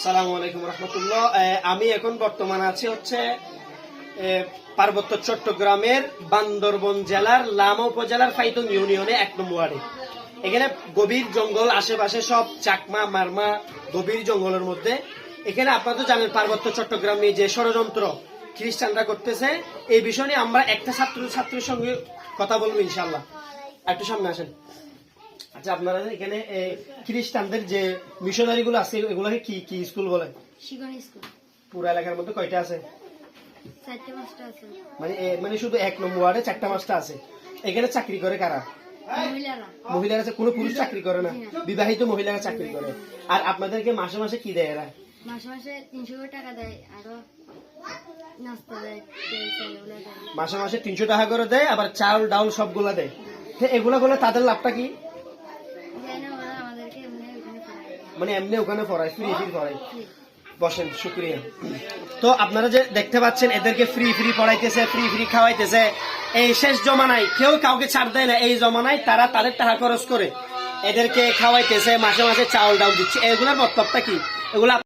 সালামু আলাইকুম আমি এখন বর্তমান আছি হচ্ছে পার্বত্য চট্টগ্রামের বান্দরবন জেলার লামা উপজেলার ফাইতং ইউনিয়নে এক নম্বর এখানে গভীর জঙ্গল, আশেপাশে সব চাকমা, মারমা, গভীর জঙ্গলের মধ্যে। এখানে আপনারা তো জানেন, পার্বত্য চট্টগ্রামে যে ষড়যন্ত্র খ্রিস্টানরা করতেছে, এই বিষয় নিয়ে আমরা একটা ছাত্র ছাত্রের সঙ্গে কথা বলব ইনশাল্লাহ একটু সামনে আসেন। আচ্ছা আপনারা এখানে খ্রিস্টানদের যে মিশনারি গুলো আছে এগুলোকে কি কি স্কুল বলে? স্কুল। পুরো এলাকার মধ্যে কয়টা আছে? মানে মানে শুধু এক নম্বর ওয়ার্ডে চারটা আছে। এখানে চাকরি করে কারা? মহিলারা। কোনো পুরুষ চাকরি করে না? বিবাহিত মহিলারা চাকরি করে। আর আপনাদেরকে মাসে মাসে কি দেয় এরা? মাসে মাসে তিনশো টাকা দেয় আরও চাল মাসে মাসে তিনশো টাকা করে দেয় আবার চাউল ডাউল সবগুলা দেয়। এগুলা করলে তাদের লাভটা কি দেয় না ওরা আমাদেরকে এমনি ওইখানে পড়ায় মানে এমনি ওখানে ফরাই ফ্রি ফ্রি ফরাই বসেন, শুক্রিয়া। তো আপনারা যে দেখতে পাচ্ছেন, এদেরকে ফ্রি ফ্রি পড়াইতেছে ফ্রি ফ্রি খাওয়াইতেছে। এই শেষ জমানায় কেউ কাউকে ছাড় দেয় না, এই জমানায় তারা তাদের টাকা খরচ করে এদেরকে খাওয়াইতেছে, মাসে মাসে চাউল ডাউল দিচ্ছে। এগুলোর বক্তব্যটা কি? এগুলা